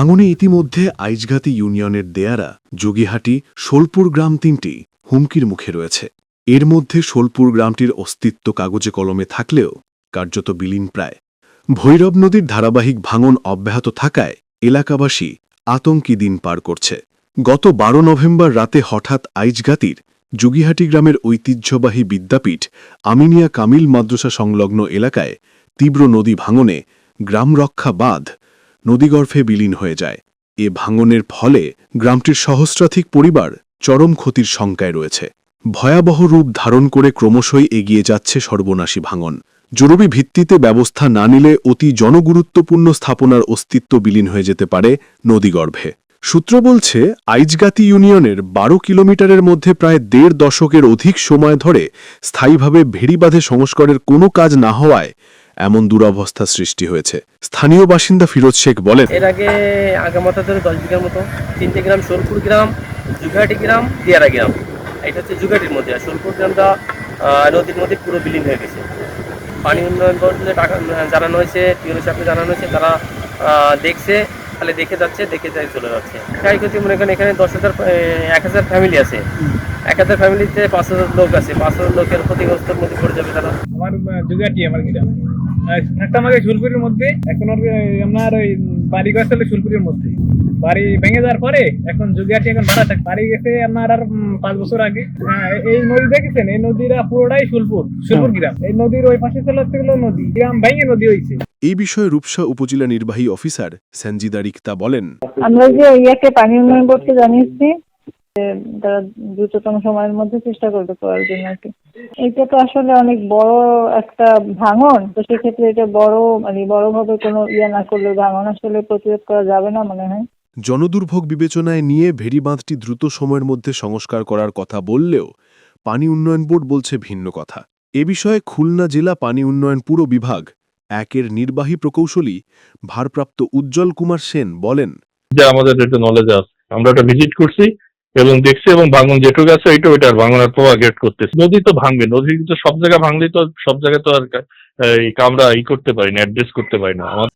ভাঙনে ইতিমধ্যে আইজগাতি ইউনিয়নের দেয়ারা, যোগীহাটি, সোলপুর গ্রাম তিনটি হুমকির মুখে রয়েছে। এর মধ্যে সোলপুর গ্রামটির অস্তিত্ব কাগজে কলমে থাকলেও কার্যত বিলীন প্রায়। ভৈরব নদীর ধারাবাহিক ভাঙন অব্যাহত থাকায় এলাকাবাসী আতঙ্কি দিন পার করছে। গত বারো নভেম্বর রাতে হঠাৎ আইজগাতির যুগিহাটি গ্রামের ঐতিহ্যবাহী বিদ্যাপীঠ আমিনিয়া কামিল মাদ্রাসা সংলগ্ন এলাকায় তীব্র নদী ভাঙনে গ্রাম রক্ষা বাঁধ নদীগর্ভে বিলীন হয়ে যায়। এ ভাঙনের ফলে গ্রামটির সহস্রাধিক পরিবার চরম ক্ষতির শঙ্কায় রয়েছে। ভয়াবহ রূপ ধারণ করে ক্রমশই এগিয়ে যাচ্ছে সর্বনাশী ভাঙন। জরুরি ভিত্তিতে ব্যবস্থা না নিলে অতি জনগুরুত্বপূর্ণ স্থাপনার অস্তিত্ব বিলীন হয়ে যেতে পারে নদীগর্ভে। সূত্র বলছে, আইজগাতি ইউনিয়নের বারো কিলোমিটারের মধ্যে প্রায় দেড় দশকের অধিক সময় ধরে স্থায়ীভাবে ভেড়িবাঁধে সংস্কারের কোনো কাজ না হওয়ায় এমন দুরবস্থা সৃষ্টি হয়েছে। স্থানীয় বাসিন্দা ফিরোজ শেখ বলেন এর আগে আগামাথা ধরে দশ বিঘার মতো তিনটে গ্রাম সোলপুর গ্রাম জুঘাটি গ্রাম দিয়ারা গ্রাম। এটা হচ্ছে জুঘাটির মধ্যে আর সোলপুর গ্রামটা নদীর মধ্যে পুরো বিলীন হয়ে গেছে। পানি উন্নয়ন বোর্ডে টাকা জানানো হয়েছে টিউনো সাহেবকে জানানো হয়েছে তারা আহ, দেখছে তাহলে দেখে যাচ্ছে দেখে যাই চলে যাচ্ছে। ক্ষয়ক্ষতি মনে করেন এখানে দশ হাজার এক হাজার ফ্যামিলি আছে। এক হাজার ফ্যামিলিতে পাঁচ হাজার লোক আছে পাঁচ হাজার লোকের ক্ষতিগ্রস্তের মধ্যে পড়ে যাবে তারা। আমার জুগাটি আমার গ্রাম। একটা আমাকে শুলপুরের মধ্যে এখন আপনার ওই বাড়ি গেছে হলো শুলপুরের মধ্যে। বাড়ি ভেঙে যাওয়ার পরে এখন জুগিয়াটি এখন ভাড়া থাকে বাড়ি গেছে আপনার আর পাঁচ বছর আগে। হ্যাঁ, এই নদী দেখেছেন? এই নদীটা পুরোটাই শুলপুর শুলপুর গ্রাম। এই নদীর ওই পাশে চলে হচ্ছে নদী। গ্রাম ভেঙে নদী হয়েছে এই বিষয়ে রূপসা উপজেলা নির্বাহী অফিসার সঞ্জিদা রিক্তা বলেন আমরা যে ইয়াকে পানি উন্নয়ন বোর্ডকে জানিয়েছি তারা দ্রুততম সময়ের মধ্যে চেষ্টা করবে করার জন্য আর কি। এটা তো আসলে অনেক বড় একটা ভাঙন তো সেক্ষেত্রে এটা বড় মানে বড়ভাবে কোনো ইয়ে না করলে ভাঙন আসলে প্রতিরোধ করা যাবে না মনে হয়। জনদুর্ভোগ বিবেচনায় নিয়ে ভেড়িবাঁধটি দ্রুত সময়ের মধ্যে সংস্কার করার কথা বললেও পানি উন্নয়ন বোর্ড বলছে ভিন্ন কথা। এ বিষয়ে খুলনা জেলা পানি উন্নয়ন পুরো বিভাগ একের নির্বাহী প্রকৌশলী ভারপ্রাপ্ত উজ্জ্বল কুমার সেন বলেন যে আমাদের একটু নলেজ আছে। আমরা ওটা ভিজিট করছি এবং দেখছে এবং ভাঙন যেটুক আছে ওইটা ভাঙনার প্রভাব গেট করতেছে। নদী তো ভাঙবে, নদী তো সব জায়গায় ভাঙলেই তো সব জায়গায় তো আর আমরা ই করতে পারি না অ্যাড্রেস করতে পারি না। আমার